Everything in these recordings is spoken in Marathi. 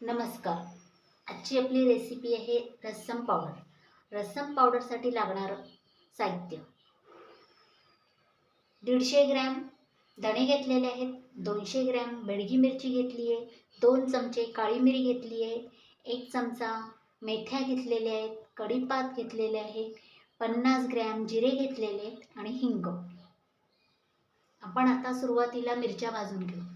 नमस्कार. आजची आपली रेसिपी आहे रस्सम पावडर रस्सम पावडरसाठी लागणारं साहित्य. दीडशे ग्रॅम धणे घेतलेले आहेत. दोनशे ग्रॅम बेडगी मिरची घेतली आहे. दोन चमचे काळी मिरी घेतली आहे. एक चमचा मेथ्या घेतलेल्या आहेत. कढीपात घेतलेले आहे. पन्नास ग्रॅम जिरे घेतलेले आहेत आणि हिंग. आपण आता सुरुवातीला मिरच्या भाजून घेऊ.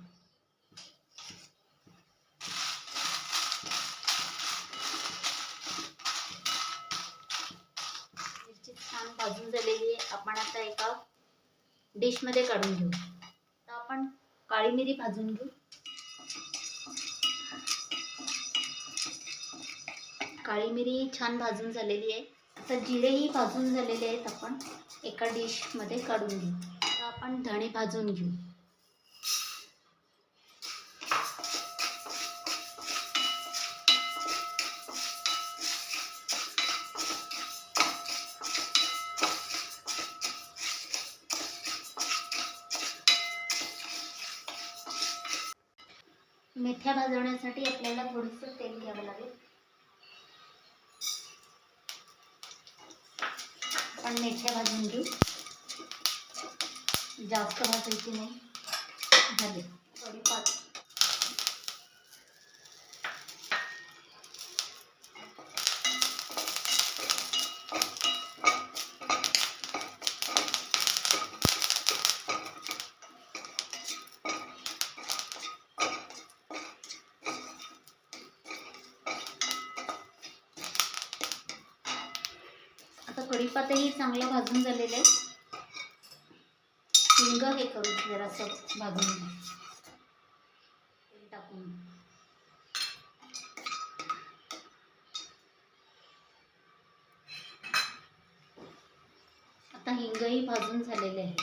व्यवस्थित छान भाजून झालेली आहे. आपण आता एका डिशमध्ये काढून घेऊ. तर आपण काळी मिरी भाजून घेऊ. काळी मिरी छान भाजून झालेली आहे. आता जिरेही भाजून झालेले आहेत आपण एका डिशमध्ये काढून घेऊ. तर आपण धणे भाजून घेऊ. मेथ्या भाजवण्यासाठी आपल्याला थोडंसं तेल घ्यावं लागेल. आपण मेथ्या भाजून घेऊ. जास्त भाजायची नाही. झाले. थोडी आता कढीपातही चांगलं भाजून झालेलं आहे. हिंग हे करू जरासं भाजून तेल टाकून. आता हिंगही भाजून झालेले आहे.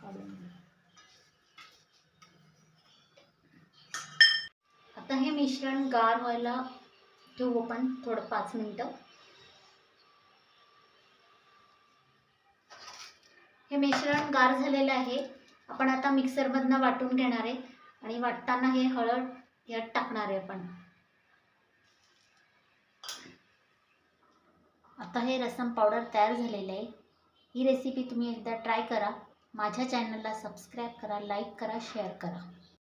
काढून आता हे मिश्रण गार व्हायला ठेवू आपण थोडं पाच मिनटं. हे मिश्रण गार झालेलं आहे. आपण आता मिक्सरमधनं वाटून घेणार आहे. आणि वाटताना हे हळद यात टाकणार आहे आपण. आता हे रसम पावडर तयार झालेलं आहे. ही रेसिपी तुम्ही एकदा ट्राय करा. माझ्या चॅनलला सबस्क्राईब करा लाईक करा शेअर करा.